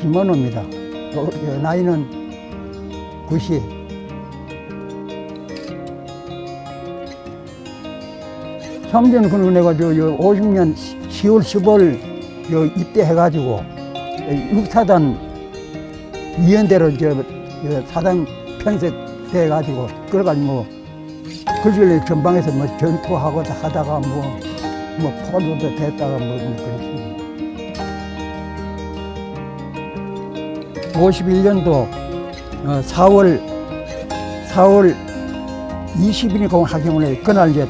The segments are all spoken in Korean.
김원호입니다. 나이는 90. 삼전 군원해가지고 요 50년 10월 15일 요 입대해가지고 육사단 저 사단 편성돼가지고 그래가지고 뭐 그걸 전방에서 뭐 전투하고 하다가 뭐, 뭐 포로도 됐다가 뭐, 뭐 그랬습니다. 51년도 4월 4월 20일 공 하경을 그날 이제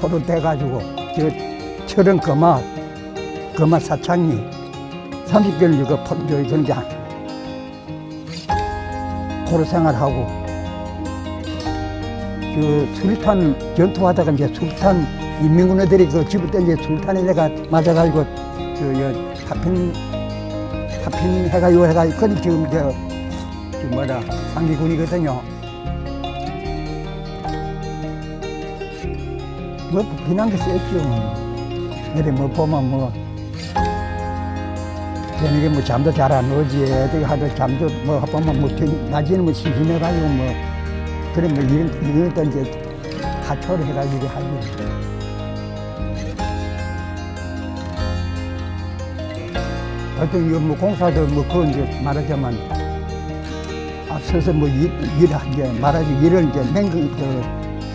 포로 돼가지고 저 철원 거마 거마 사창리 30개월 이거 포로 저 그런 게 포로 생활하고 그 술탄 전투하다가 이제 술탄 인민군 애들이 그 집을 때 이제 술탄에 내가 맞아가지고 그 파핀 파핀 해가 지고 해가지고 그건 지금 저, 저 뭐라 상기군이거든요. 뭐 비난 게 셌죠. 이래 뭐 보면 뭐 저녁에 뭐 잠도 잘 안 오지 어떻게 하도 잠도 뭐 보면 뭐 저- 낮에는 뭐 심심해가지고 뭐 그래 뭐 이런 이런 또 이제 하초를 해가지고 하지. 하여튼 이거 뭐 공사도 뭐 그건 이제 말하자면 앞서서 뭐 일, 일, 이제 말하지 일을 이제 맹그 그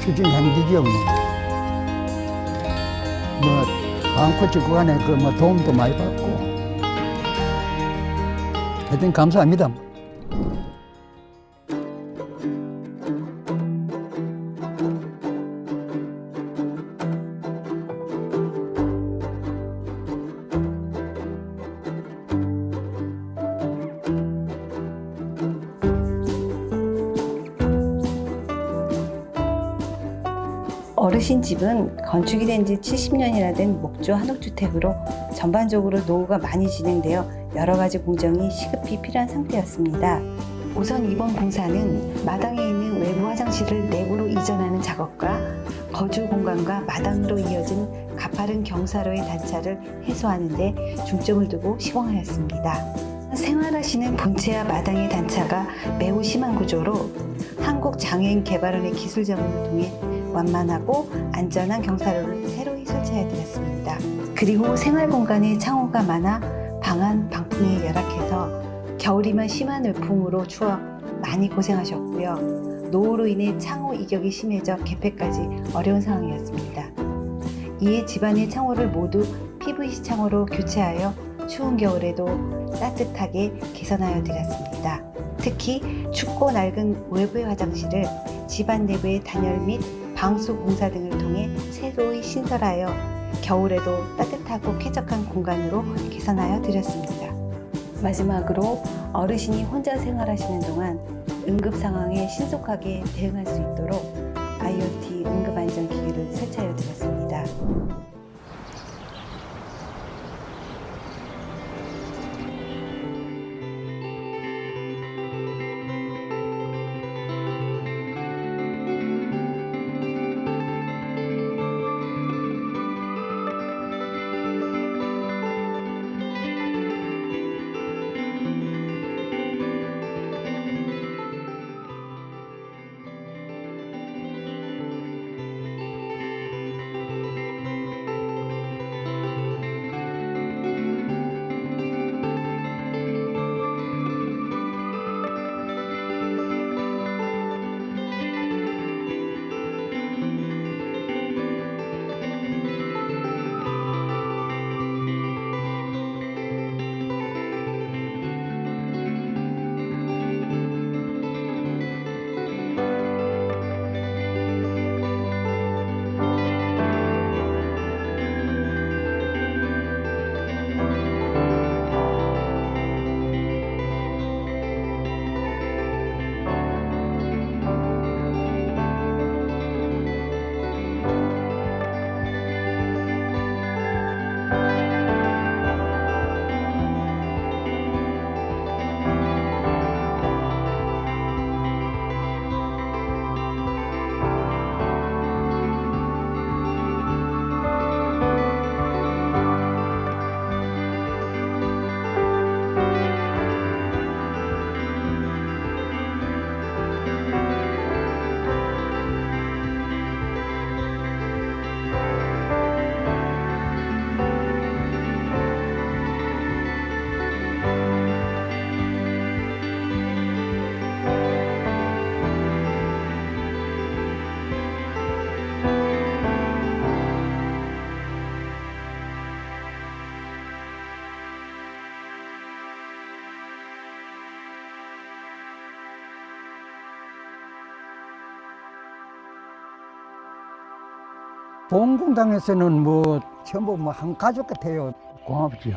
추진 행기죠 뭐. 뭐 마음코치 구간에 그 뭐 도움도 많이 받고 하여튼 감사합니다. 어르신 집은 건축이 된 지 70년이나 된 목조 한옥주택으로 전반적으로 노후가 많이 진행되어 여러 가지 공정이 시급히 필요한 상태였습니다. 우선 이번 공사는 마당에 있는 외부 화장실을 내부로 이전하는 작업과 거주 공간과 마당으로 이어진 가파른 경사로의 단차를 해소하는 데 중점을 두고 시공하였습니다. 생활하시는 본체와 마당의 단차가 매우 심한 구조로 한국장애인 개발원의 기술 자문을 통해 완만하고 안전한 경사로를 새로이 설치해 드렸습니다. 그리고 생활 공간에 창호가 많아 방안 방풍에 열악해서 겨울이면 심한 열풍으로 추워 많이 고생하셨고요. 노후로 인해 창호 이격이 심해져 개폐까지 어려운 상황이었습니다. 이에 집안의 창호를 모두 PVC 창호로 교체하여 추운 겨울에도 따뜻하게 개선하여 드렸습니다. 특히 춥고 낡은 외부의 화장실을 집안 내부의 단열 및 방수 공사 등을 통해 새로이 신설하여 겨울에도 따뜻하고 쾌적한 공간으로 개선하여 드렸습니다. 마지막으로 어르신이 혼자 생활하시는 동안 응급 상황에 신속하게 대응할 수 있도록 IoT 응급 안전 기기를 설치하여 드렸습니다. 보험공단에서는 뭐 전부 뭐 한 가족 같아요. 고맙죠.